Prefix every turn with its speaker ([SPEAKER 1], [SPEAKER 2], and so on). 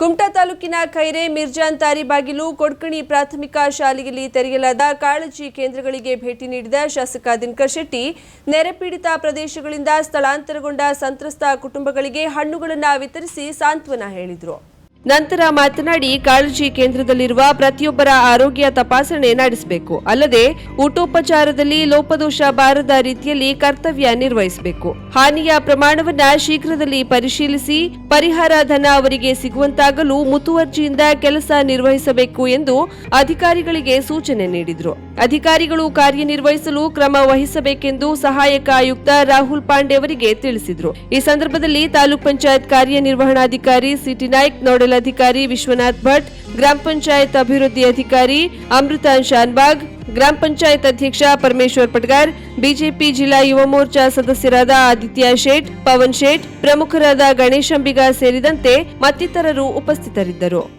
[SPEAKER 1] ಕುಮಟಾ ತಾಲೂಕಿನ ಖೈರೆ, ಮಿರ್ಜಾನ್, ತಾರಿಬಾಗಿಲು, ಕೊಡ್ಕಣಿ ಪ್ರಾಥಮಿಕ ಶಾಲೆಯಲ್ಲಿ ತೆರೆಯಲಾದ ಕಾಳಜಿ ಕೇಂದ್ರಗಳಿಗೆ ಭೇಟಿ ನೀಡಿದ ಶಾಸಕ ದಿನಕರ್ ಶೆಟ್ಟಿ ನೆರೆಪೀಡಿತ ಪ್ರದೇಶಗಳಿಂದ ಸ್ಥಳಾಂತರಗೊಂಡ ಸಂತ್ರಸ್ತ ಕುಟುಂಬಗಳಿಗೆ ಹಣ್ಣುಗಳನ್ನು ವಿತರಿಸಿ ಸಾಂತ್ವನ ಹೇಳಿದರು. ನಂತರ ಮಾತನಾಡಿ ಕಾಳಜಿ ಕೇಂದ್ರದಲ್ಲಿರುವ ಪ್ರತಿಯೊಬ್ಬರ ಆರೋಗ್ಯ ತಪಾಸಣೆ ನಡೆಸಬೇಕು. ಅಲ್ಲದೆ ಊಟೋಪಚಾರದಲ್ಲಿ ಲೋಪದೋಷ ಬಾರದ ರೀತಿಯಲ್ಲಿ ಕರ್ತವ್ಯ ನಿರ್ವಹಿಸಬೇಕು. ಹಾನಿಯ ಪ್ರಮಾಣವನ್ನ ಶೀಘ್ರದಲ್ಲಿ ಪರಿಶೀಲಿಸಿ ಪರಿಹಾರ ಧನ ಅವರಿಗೆ ಸಿಗುವಂತಾಗಲು ಮುತುವರ್ಜಿಯಿಂದ ಕೆಲಸ ನಿರ್ವಹಿಸಬೇಕು ಎಂದು ಅಧಿಕಾರಿಗಳಿಗೆ ಸೂಚನೆ ನೀಡಿದರು. ಅಧಿಕಾರಿಗಳು ಕಾರ್ಯನಿರ್ವಹಿಸಲು ಕ್ರಮ ವಹಿಸಬೇಕೆಂದು ಸಹಾಯಕ ಆಯುಕ್ತ ರಾಹುಲ್ ಪಾಂಡೆ ಅವರಿಗೆ ತಿಳಿಸಿದರು. ಈ ಸಂದರ್ಭದಲ್ಲಿ ತಾಲೂಕ್ ಪಂಚಾಯತ್ ಕಾರ್ಯನಿರ್ವಹಣಾಧಿಕಾರಿ ಸಿಟಿ ನಾಯ್ಕ್ ನೋಡಲ್ ಅಧಿಕಾರಿ ವಿಶ್ವನಾಥ್ ಭಟ್, ಗ್ರಾಮ ಪಂಚಾಯತ್ ಅಭಿವೃದ್ಧಿ ಅಧಿಕಾರಿ ಅಮೃತ ಶಾನ್ಬಾಗ್, ಗ್ರಾಮ ಪಂಚಾಯತ್ ಅಧ್ಯಕ್ಷ ಪರಮೇಶ್ವರ್ ಪಟ್ಗಾರ್, ಬಿಜೆಪಿ ಜಿಲ್ಲಾ ಯುವ ಮೋರ್ಚಾ ಸದಸ್ಯರಾದ ಆದಿತ್ಯ ಶೇಟ್, ಪವನ್ ಶೇಟ್, ಪ್ರಮುಖರಾದ ಗಣೇಶ್ ಅಂಬಿಗ ಸೇರಿದಂತೆ ಮತ್ತಿತರರು ಉಪಸ್ಥಿತರಿದ್ದರು.